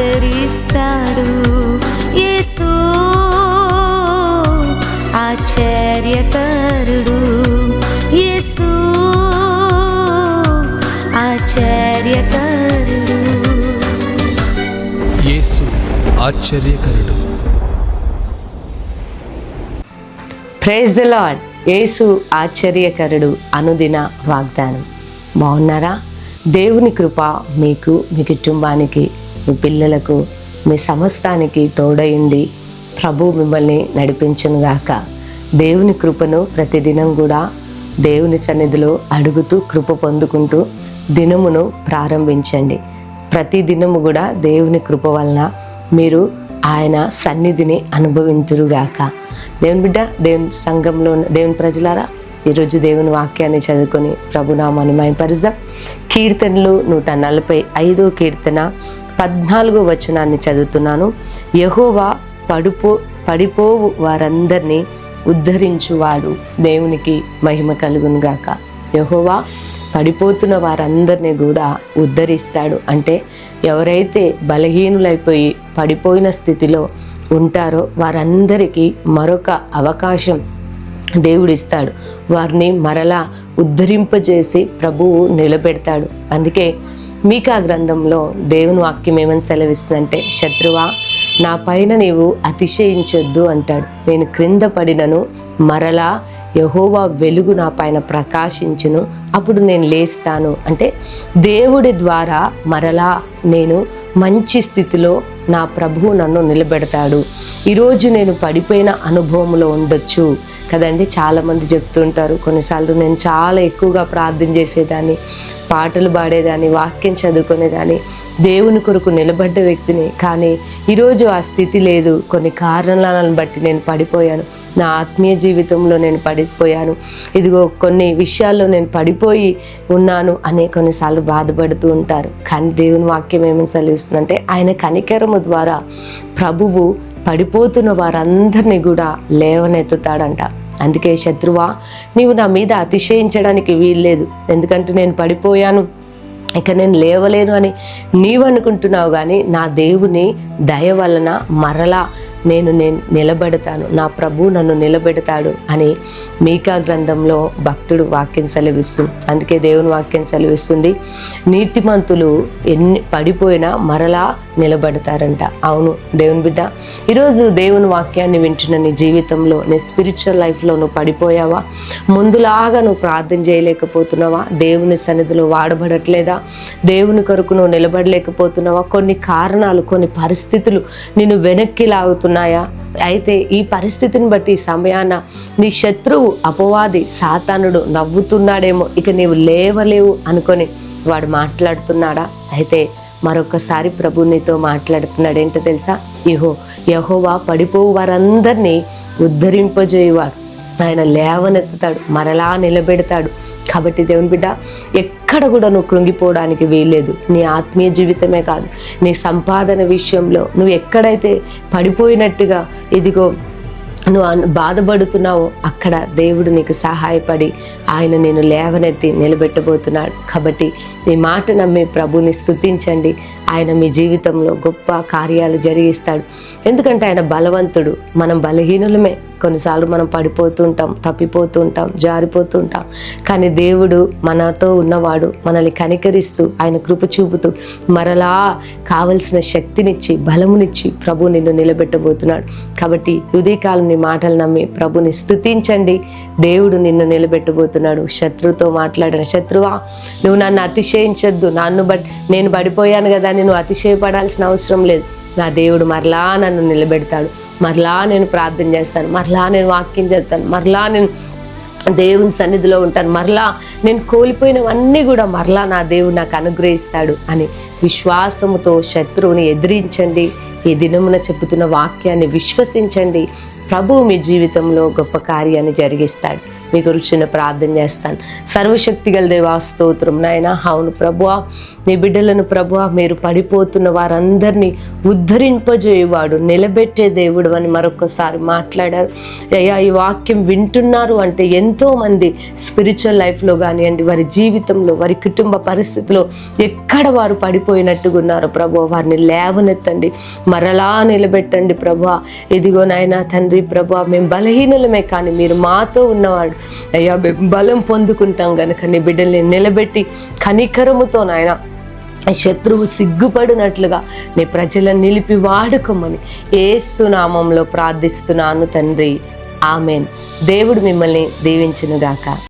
ఆదరిస్తాడు యేసు. ఆశ్చర్యకరుడు యేసు. ఆశ్చర్యకరుడు. యేసు ఆశ్చర్యకరుడు. ప్రైజ్ ద లాడ్ యేసు ఆశ్చర్యకరుడు అనుదిన వాగ్దానం. బాగున్నారా? దేవుని కృప మీకు మీ కుటుంబానికి మీ పిల్లలకు మీ సమస్తానికి తోడయింది ప్రభు మిమ్మల్ని నడిపించునుగాక. దేవుని కృపను ప్రతిదినం కూడా దేవుని సన్నిధిలో అడుగుతూ కృప పొందుకుంటూ దినమును ప్రారంభించండి. ప్రతి దినము కూడా దేవుని కృప వలన మీరు ఆయన సన్నిధిని అనుభవింతురుగాక. దేవుని బిడ్డ దేవుని సంఘంలో దేవుని ప్రజలారా ఈరోజు దేవుని వాక్యాన్ని చదువుకొని ప్రభునామాన్ని మయపరుద్దాం కీర్తనలు నూట నలభై ఐదో కీర్తన పద్నాలుగో వచనాన్ని చదువుతున్నాను. యహోవా పడిపో పడిపోవు వారందరినీ ఉద్ధరించువాడు. దేవునికి మహిమ కలుగును గాక. యహోవా పడిపోతున్న వారందరినీ కూడా ఉద్ధరిస్తాడు. అంటే ఎవరైతే బలహీనులైపోయి పడిపోయిన స్థితిలో ఉంటారో వారందరికీ మరొక అవకాశం దేవుడిస్తాడు. వారిని మరలా ఉద్ధరింపజేసి ప్రభువు నిలబెడతాడు. అందుకే మీకా గ్రంథంలో దేవుని వాక్యం ఏమని సెలవిస్తుందంటే శత్రువా నా పైన నీవు అతిశయించొద్దు అంటాడు. నేను క్రింద పడినను మరలా యహోవా వెలుగు నా పైన ప్రకాశించును అప్పుడు నేను లేస్తాను. అంటే దేవుడి ద్వారా మరలా నేను మంచి స్థితిలో నా ప్రభువు నన్ను నిలబెడతాడు. ఈరోజు నేను పడిపోయిన అనుభవంలో ఉండొచ్చు కదండి. చాలామంది చెప్తుంటారు కొన్నిసార్లు నేను చాలా ఎక్కువగా ప్రార్థన చేసేదాన్ని. పాటలు పాడేదాన్ని వాక్యం చదువుకునేదాన్ని దేవుని కొరకు నిలబడ్డ వ్యక్తిని. కానీ ఈరోజు ఆ స్థితి లేదు. కొన్ని కారణాలను బట్టి నేను పడిపోయాను. నా ఆత్మీయ జీవితంలో నేను పడిపోయాను. ఇదిగో కొన్ని విషయాల్లో నేను పడిపోయి ఉన్నాను అనే కొన్నిసార్లు బాధపడుతూ ఉంటారు. కానీ దేవుని వాక్యం ఏమని సెలవిస్తుందంటే ఆయన కనికరము ద్వారా ప్రభువు పడిపోతున్న వారందరినీ కూడా లేవనెత్తుతాడంట. అందుకే శత్రువా నీవు నా మీద అతిశయించడానికి వీల్లేదు. ఎందుకంటే నేను పడిపోయాను. ఇక నేను లేవలేను అని నీవు అనుకుంటున్నావు కానీ నా దేవుని దయ వలన మరలా నేను నేను నిలబెడతాను. నా ప్రభు నన్ను నిలబెడతాడు అని మీకా గ్రంథంలో భక్తుడు వాక్యం సెలవిస్తుంది అందుకే దేవుని వాక్యం సెలవిస్తుంది. నీతిమంతులు ఎన్ని పడిపోయినా మరలా నిలబడతారంట. అవును దేవుని బిడ్డ ఈరోజు దేవుని వాక్యాన్ని వింటున్న నీ జీవితంలో నీ స్పిరిచువల్ లైఫ్లో నువ్వు పడిపోయావా? ముందులాగా నువ్వు ప్రార్థన చేయలేకపోతున్నావా? దేవుని సన్నిధిలో వాడబడట్లేదా? దేవుని కొరకు నువ్వు నిలబడలేకపోతున్నావా? కొన్ని కారణాలు కొన్ని పరిస్థితులు నిన్ను వెనక్కి లాగుతున్నాయా. అయితే ఈ పరిస్థితిని బట్టి సమయాన నీ శత్రువు అపవాది సాతానుడు నవ్వుతున్నాడేమో. ఇక నీవు లేవలేవు అనుకొని వాడు మాట్లాడుతున్నాడా? అయితే మరొకసారి ప్రభు నీతో మాట్లాడుతున్నాడు. ఏంటో తెలుసా? యహో యహోవా పడిపోవు వారందరినీ ఉద్ధరింపజేయవాడు. ఆయన లేవనెత్తుతాడు మరలా నిలబెడతాడు. కాబట్టి దేవుని బిడ్డ ఎక్కడ కూడా నువ్వు కృంగిపోవడానికి వీల్లేదు. నీ ఆత్మీయ జీవితమే కాదు. నీ సంపాదన విషయంలో నువ్వు ఎక్కడైతే పడిపోయినట్టుగా ఇదిగో నువ్వు బాధపడుతున్నావో అక్కడ దేవుడు నీకు సహాయపడి ఆయన నేను లేవనెత్తి నిలబెట్టబోతున్నాడు. కాబట్టి ఈ మాట నమ్మి ప్రభుని స్థుతించండి ఆయన మీ జీవితంలో గొప్ప కార్యాలు జరిగిస్తాడు. ఎందుకంటే ఆయన బలవంతుడు. మనం బలహీనులమే. కొన్నిసార్లు మనం పడిపోతుంటాం తప్పిపోతుంటాం జారిపోతుంటాం. కానీ దేవుడు మనతో ఉన్నవాడు మనల్ని కనికరిస్తూ ఆయన కృప చూపుతూ మరలా కావలసిన శక్తినిచ్చి బలమునిచ్చి ప్రభు నిన్ను నిలబెట్టబోతున్నాడు. కాబట్టి ఉదయకాలం నీ మాటలు నమ్మి ప్రభుని స్తుతించండి దేవుడు నిన్ను నిలబెట్టబోతున్నాడు. శత్రువుతో మాట్లాడిన శత్రువా నువ్వు నన్ను అతిశయించద్దు. నన్ను బట్ నేను పడిపోయాను కదా నేను అతిశయపడాల్సిన అవసరం లేదు. నా దేవుడు మరలా నన్ను నిలబెడతాడు. మరలా నేను ప్రార్థన చేస్తాను మరలా నేను వాక్యం చేస్తాను మరలా నేను దేవుని సన్నిధిలో ఉంటాను మరలా నేను కోల్పోయినవన్నీ కూడా మరలా నా దేవుడు నాకు అనుగ్రహిస్తాడు అని విశ్వాసముతో శత్రువుని ఎదిరించండి. ఈ దినమున చెబుతున్న వాక్యాన్ని విశ్వసించండి. ప్రభు మీ జీవితంలో గొప్ప కార్యాన్ని జరిగిస్తాడు. మీ గురించి ప్రార్థన చేస్తాను. సర్వశక్తి గల దేవా స్తోత్రం నాయన. అవును ప్రభువా నీ బిడ్డలను ప్రభు మీరు పడిపోతున్న వారందరినీ ఉద్ధరింపజేయవాడు నిలబెట్టే దేవుడు అని మరొకసారి మాట్లాడారు. అయ్యా ఈ వాక్యం వింటున్నారు అంటే ఎంతో మంది స్పిరిచువల్ లైఫ్లో కానివ్వండి వారి జీవితంలో వారి కుటుంబ పరిస్థితిలో ఎక్కడ వారు పడిపోయినట్టుగా ఉన్నారో ప్రభు వారిని లేవనెత్తండి మరలా నిలబెట్టండి ప్రభు. ఇదిగో నాయన తండ్రి ప్రభు మేము బలహీనులమే కానీ మీరు మాతో ఉన్నవాడు. అయ్యా మేము బలం పొందుకుంటాం కనుక నీ బిడ్డల్ని నిలబెట్టి కనికరముతో నాయన శత్రువు సిగ్గుపడినట్లుగా నీ ప్రజలను నిలిపి వాడుకోమని ఏసునామంలో ప్రార్థిస్తున్నాను తండ్రి. ఆమెన్. దేవుడు మిమ్మల్ని దీవించునుగాక.